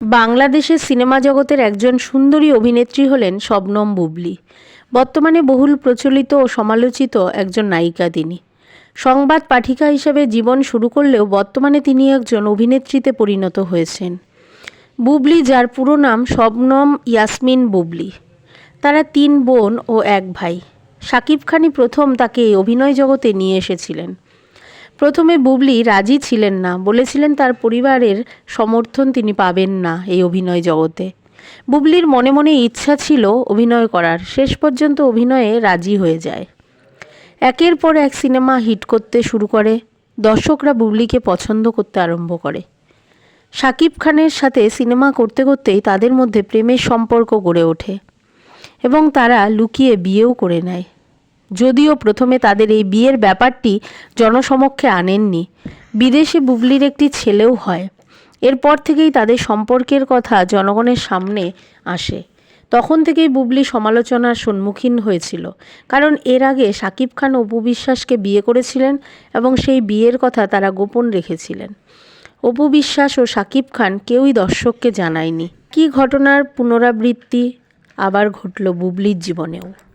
বাংলাদেশের সিনেমা জগতের একজন সুন্দরী অভিনেত্রী হলেন শবনম বুবলি। বর্তমানে বহুল প্রচলিত ও সমালোচিত একজন নায়িকা তিনি। সংবাদ পাঠিকা হিসেবে জীবন শুরু করলেও বর্তমানে তিনি একজন অভিনেত্রীতে পরিণত হয়েছেন। বুবলি, যার পুরো নাম শবনম ইয়াসমিন বুবলি। তারা তিন বোন ও এক ভাই। শাকিব খানই প্রথম তাকে এই অভিনয় জগতে নিয়ে এসেছিলেন। প্রথমে বুবলি রাজি ছিলেন না, বলেছিলেন তার পরিবারের সমর্থন তিনি পাবেন না এই অভিনয় জগতে। বুবলির মনে মনে ইচ্ছা ছিল অভিনয় করার, শেষ পর্যন্ত অভিনয়ে রাজি হয়ে যায়। একের পর এক সিনেমা হিট করতে শুরু করে, দর্শকরা বুবলিকে পছন্দ করতে আরম্ভ করে। শাকিব খানের সাথে সিনেমা করতে করতেই তাদের মধ্যে প্রেমের সম্পর্ক গড়ে ওঠে এবং তারা লুকিয়ে বিয়েও করে নেয়। যদিও প্রথমে তাদের এই বিয়ের ব্যাপারটি জনসমক্ষে আনেননি। বিদেশে বুবলির একটি ছেলেও হয়। এরপর থেকেই তাদের সম্পর্কের কথা জনগণের সামনে আসে। তখন থেকেই বুবলি সমালোচনার সম্মুখীন হয়েছিল। কারণ এর আগে শাকিব খান অপু বিশ্বাসকে বিয়ে করেছিলেন এবং সেই বিয়ের কথা তারা গোপন রেখেছিলেন। অপু বিশ্বাস ও সাকিব খান কেউই দর্শককে জানায়নি। কী ঘটনার পুনরাবৃত্তি আবার ঘটল বুবলির জীবনেও?